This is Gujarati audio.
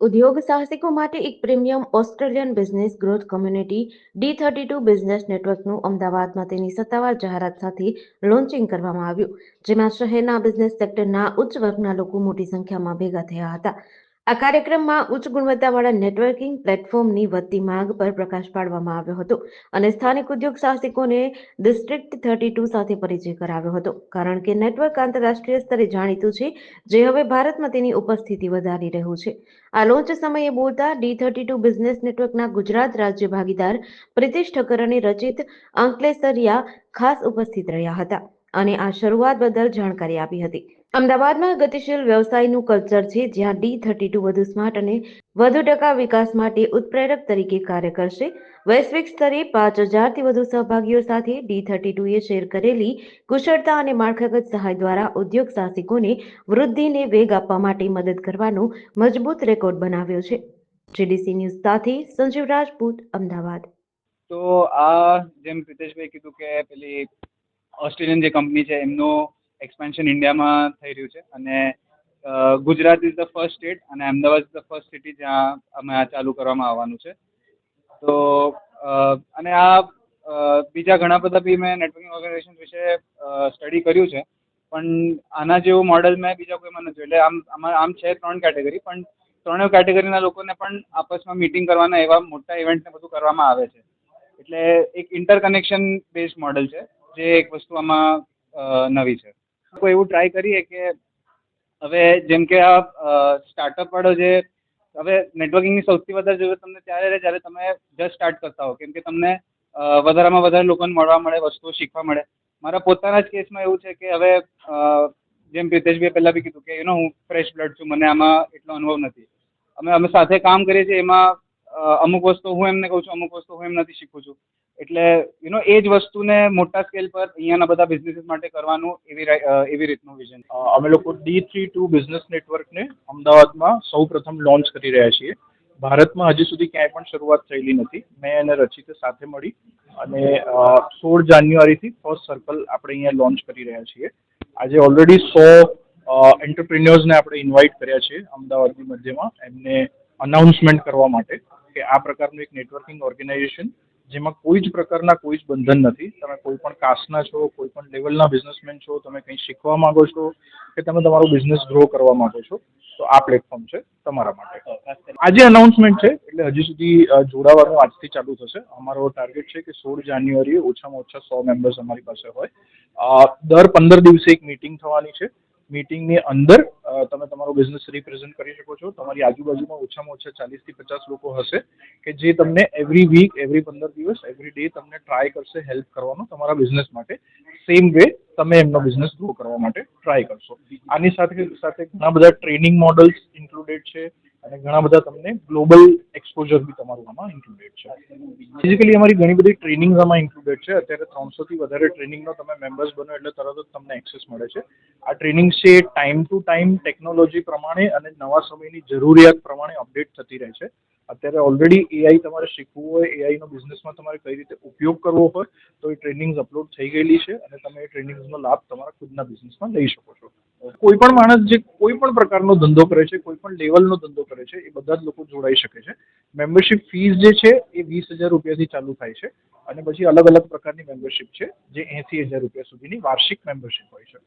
ઉદ્યોગ સાહસિકો માટે એક premium Australian business growth community D thirty two business નેટવર્કનું અમદાવાદમાં તેની સત્તાવાર જાહેરાત સાથે લોન્ચિંગ કરવામાં આવ્યું, જેમાં શહેરના બિઝનેસ સેક્ટરના ઉચ્ચ વર્ગના લોકો મોટી સંખ્યામાં ભેગા થયા હતા. આ કાર્યક્રમમાં ઉચ્ચ ગુણવત્તાવાળા નેટવર્કિંગ પ્લેટફોર્મની વધતી માંગ પર પ્રકાશ પાડવામાં આવ્યો હતો અને સ્થાનિક ઉદ્યોગ સાહસિકોને ડિસ્ટ્રિક્ટ થર્ટી ટુ સાથે પરિચય કરાવ્યો હતો. કારણ કે નેટવર્ક આંતરરાષ્ટ્રીય સ્તરે જાણીતું છે, જે હવે ભારતમાં તેની ઉપસ્થિતિ વધારી રહ્યું છે. આ લોન્ચ સમયે બોલતા ડી થર્ટી ટુ બિઝનેસ નેટવર્કના ગુજરાત રાજ્ય ભાગીદાર પ્રિતિશ ઠક્કર રચિત અંકલેસરિયા ખાસ ઉપસ્થિત રહ્યા હતા અને આ શરૂઆત બદલ જાણકારી આપી હતી. અમદાવાદમાં ગતિશીલ વ્યવસાયનું કલ્ચર છે, જ્યાં ડી થર્ટી ટુ વધુ સ્માર્ટ અને વધુ ટકા વિકાસ માટે ઉત્પ્રેરક તરીકે કાર્ય કરશે. વૈશ્વિક સ્તરે પાંચ હજારથી વધુ સહભાગીઓ સાથે ડી થર્ટી ટુએ શેર કરેલી કુશળતા અને માળખાગત સહાય દ્વારા ઉદ્યોગ સાહસિકોને વૃદ્ધિને વેગ આપવા માટે મદદ કરવાનો મજબૂત રેકોર્ડ બનાવ્યો છે. જીડીસી ન્યૂઝ સાથે સંજીવ રાજપૂત, અમદાવાદ. તો આ જેમ પ્રિતેશભાઈ કીધું કે પેલી ઓસ્ટ્રેલિયન જે કંપની છે, એમનું એક્સપેન્શન ઇન્ડિયામાં થઈ રહ્યું છે. અને Gujarat is the first state અને Ahmedabad is the first city જ્યાં અમે આ ચાલુ કરવામાં આવવાનું છે. તો અને આ બીજા ઘણા બધા બી મેં નેટવર્કિંગ ઓર્ગેનાઇઝેશન વિશે સ્ટડી કર્યું છે. પણ આના જેવું મોડલ મેં બીજા કોઈમાં નથી જોયું. એટલે આમ, આમાં, આમ છે ત્રણ કેટેગરી પણ ત્રણેય કેટેગરીના લોકોને પણ આપસમાં મીટિંગ કરવાના એવા મોટા ઇવેન્ટને બધું કરવામાં આવે છે. એટલે એક ઇન્ટરકનેક્શન બેઝ મોડલ છે, જે એક વસ્તુ આમાં નવી છે. કોઈ એવું ટ્રાય કરીએ કે હવે જેમ કે આ સ્ટાર્ટઅપ વાળો જે હવે નેટવર્કિંગની સૌથી વધારે જરૂરત તમને ત્યારે રહે જ્યારે તમે જસ્ટ સ્ટાર્ટ કરતા હો. કેમ કે તમને વધારામાં વધારે લોકોને મળવા મળે, વસ્તુઓ શીખવા મળે. મારા પોતાના જ કેસમાં એવું છે કે હવે જેમ પ્રિતેશભાઈ પહેલાં બી કીધું કે યુ નો હું ફ્રેશ બ્લડ છું, મને આમાં એટલો અનુભવ નથી. અમે અમે સાથે કામ કરીએ છીએ, એમાં અમુક વસ્તુ હું એમને કહું છું, અમુક વસ્તુ હું એમનાથી શીખું છું. એટલે યુ નો એ જ વસ્તુને મોટા સ્કેલ પર અહીંયાના બધા બિઝનેસીસ માટે કરવાનું એવી એવી રીતનું વિઝન અમે લોકો ડી થ્રી ટુ બિઝનેસ નેટવર્કને અમદાવાદમાં સૌ પ્રથમ લોન્ચ કરી રહ્યા છીએ. ભારતમાં હજી સુધી ક્યાંય પણ શરૂઆત થયેલી નથી. મેં અને રચિતે સાથે મળી અને સોળ જાન્યુઆરીથી ફર્સ્ટ સર્કલ આપણે અહીંયા લોન્ચ કરી રહ્યા છીએ. આજે ઓલરેડી સો એન્ટરપ્રિન્યોર્સને આપણે ઇન્વાઇટ કર્યા છે અમદાવાદની મધ્યમાં એમને અનાઉન્સમેન્ટ કરવા માટે કે આ પ્રકારનું એક નેટવર્કિંગ ઓર્ગેનાઇઝેશન જેમાં કોઈ જ પ્રકારના કોઈ જ બંધન નથી. તમે કોઈ પણ કાસ્ટના છો કોઈ પણ લેવલના બિઝનેસમેન છો તમે કંઈ શીખવા માંગો છો કે તમે તમારો બિઝનેસ ગ્રો કરવા માંગો છો તો આ પ્લેટફોર્મ છે તમારા માટે. આજે અનાઉન્સમેન્ટ છે એટલે હજી સુધી જોડાવાનું આજથી ચાલુ થશે. અમારો ટાર્ગેટ છે કે સોળ જાન્યુઆરીએ ઓછામાં ઓછા સો મેમ્બર્સ અમારી પાસે હોય. દર પંદર દિવસે એક મીટિંગ થવાની છે. મીટિંગની અંદર તમે તમારો બિઝનેસ રિપ્રેઝન્ટ કરી શકો છો. તમારી આજુબાજુમાં ઓછામાં ઓછા ચાલીસથી પચાસ લોકો હશે કે જે તમને એવરી વીક એવરી પંદર દિવસ એવરી ડે તમને ટ્રાય કરશે હેલ્પ કરવાનો તમારા બિઝનેસ માટે. સેમ વે તમે એમનો બિઝનેસ ગ્રો કરવા માટે ટ્રાય કરશો. આની સાથે સાથે ઘણા બધા ટ્રેનિંગ મોડલ્સ ઇન્ક્લુડેડ છે. અને ઘણા બધા તમને ગ્લોબલ એક્સપોઝર બી તમારું આમાં ઇન્ક્લુડેડ છે. ફિઝિકલી અમારી ઘણી બધી ટ્રેનિંગ આમાં ઇન્ક્લુડેડ છે. અત્યારે ત્રણસોથી વધારે ટ્રેનિંગનો તમે મેમ્બર્સ બનો એટલે તરત જ તમને એક્સેસ મળે છે. આ ટ્રેનિંગ છે ટાઈમ ટુ ટાઈમ ટેકનોલોજી પ્રમાણે અને નવા સમયની જરૂરિયાત પ્રમાણે અપડેટ થતી રહે છે. અત્યારે ઓલરેડી એઆઈ તમારે શીખવું હોય એઆઈનો બિઝનેસમાં તમારે કઈ રીતે ઉપયોગ કરવો હોય, તો એ ટ્રેનિંગ્સ અપલોડ થઈ ગયેલી છે અને તમે એ ટ્રેનિંગ્સનો લાભ તમારા ખુદના બિઝનેસમાં લઈ શકો છો. કોઈ પણ માણસ જે કોઈ પણ પ્રકારનો ધંધો કરે છે કોઈ પણ લેવલનો ધંધો કરે છે, એ બધા જ લોકો જોડાઈ શકે છે. મેમ્બરશિપ ફીસ જે છે, એ વીસ હજાર રૂપિયાથી ચાલુ થાય છે અને પછી અલગ અલગ પ્રકારની મેમ્બરશિપ છે, જે એંસી હજાર રૂપિયા સુધીની વાર્ષિક મેમ્બરશિપ હોય છે.